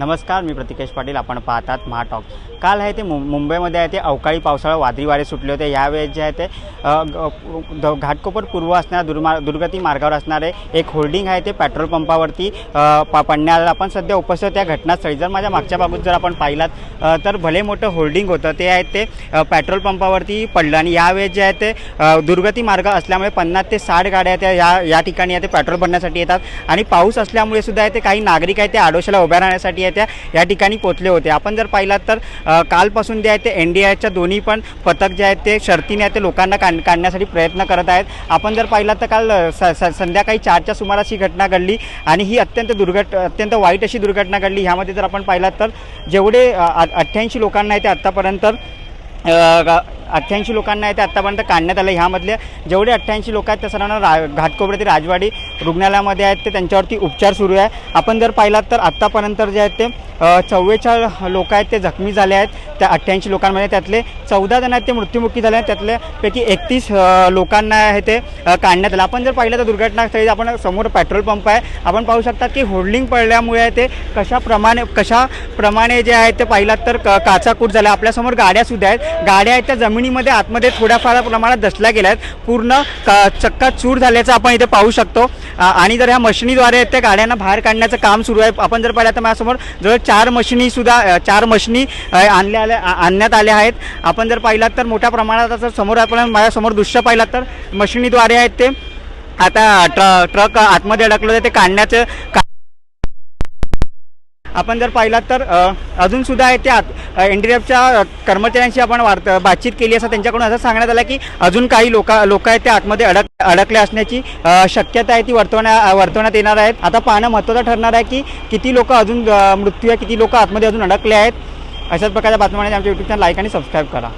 नमस्कार मी प्रतिकेश पाटील. आपण पाहतात महाटॉक काल आहे ते मुं मुंबईमध्ये आहे ते अवकाळी पावसाळा वादळी वारे सुटले होते. यावेळेस जे आहे ते द- घाटकोपर पूर्व असणाऱ्या दुर्मा दुर्गती मार्गावर असणारे एक होल्डिंग आहे ते पेट्रोल पंपावरती पा पडण्याला आपण सध्या उपस्थित त्या घटनास्थळी जर माझ्या मागच्या बाजूत जर आपण पाहिलात तर भले मोठं होल्डिंग होतं ते आहे ते पेट्रोल पंपावरती पडलं. आणि यावेळेस जे आहे ते दुर्गती मार्ग असल्यामुळे पन्नास ते साठ गाड्या त्या या या ठिकाणी आहे ते पेट्रोल भरण्यासाठी येतात. आणि पाऊस असल्यामुळे सुद्धा आहे ते काही नागरिक आहे ते आडोशाला उभ्या राहण्यासाठी आहे त्या या ठिकाणी पोचले होते. आपण जर पाहिलात तर कालपासून जे आहे ते एन डी आयच्या दोन्ही पण पथक जे आहेत ते शर्तीने आहे ते लोकांना काढ काढण्यासाठी प्रयत्न करत आहेत. आपण जर पाहिलात तर काल स स संध्याकाळी चारच्या सुमारास ही घटना घडली आणि ही अत्यंत दुर्घट अत्यंत वाईट अशी दुर्घटना घडली. ह्यामध्ये जर आपण पाहिलात तर जेवढे अठ्ठ्याऐंशी लोकांना आहे ते आत्तापर्यंत अठ्ठ्याऐंशी लोकांना आहे ते आत्तापर्यंत काढण्यात आलं ह्यामधल्या जेवढे अठ्ठ्याऐंशी लोक आहेत त्या सर्वांना रा घाटकोपरे ते राजवाडी रुग्णालयामध्ये आहेत ते त्यांच्यावरती उपचार सुरू आहे. आपण जर पाहिलात तर आत्तापर्यंत जे आहेत ते चव्वेचाळीस लोक आहेत ते जखमी झाले आहेत. त्या अठ्ठ्याऐंशी लोकांमध्ये त्यातले चौदा जण आहेत ते मृत्युमुखी झाले आहेत. त्यातल्यापैकी एकतीस लोकांना आहे ते काढण्यात आलं. आपण जर पाहिलं तर दुर्घटनास्थळी आपण समोर पेट्रोल पंप आहे. आपण पाहू शकतात की होल्डिंग पडल्यामुळे ते कशाप्रमाणे कशाप्रमाणे जे आहे ते पाहिलात तर क काचाकूट झाला. आपल्यासमोर गाड्यासुद्धा आहेत. गाड्या आहेत त्या जमिनीमध्ये आतमध्ये थोड्याफार प्रमाणात दसल्या गेल्या आहेत पूर्ण का चक्का चूर झाल्याचं आपण इथे पाहू शकतो. आणि जर ह्या मशिनीद्वारे आहेत त्या गाड्यांना बाहेर काढण्याचं काम सुरू आहे आपण जर पाहिलं तर माझ्यासमोर जवळ चार मशिनीसुद्धा सुद्धा चार मशिनी आणल्या आल्या आणण्यात आल्या आहेत. आपण जर पाहिलात तर मोठ्या प्रमाणात असं समोर आपण माझ्यासमोर दृश्य पाहिलात तर मशिनीद्वारे आहेत ते. आता ट्र ट्रक आतमध्ये अडकलं ते काढण्याचं आपण जर पाहिलात तर अजूनसुद्धा अजून सुद्धा आहे ते एन डी एफच्या कर्मचाऱ्यांशी आपण वार्त बातचीत केली असं त्यांच्याकडून असं सांगण्यात आलं की अजून काही लोक लोक आहेत त्या आतमध्ये अडक अडकले असण्याची शक्यता आहे ती वर्तवण्या वर्तवण्यात येणार आहेत. आता पाहणं महत्त्वाचं ठरणार आहे की किती लोक अजून मृत्यू आहे किती लोक आतमध्ये अजून अडकले आहेत. अशाच प्रकारच्या बातम्या आमच्या यूट्यूब चॅनल लाईक आणि सबस्क्राईब करा.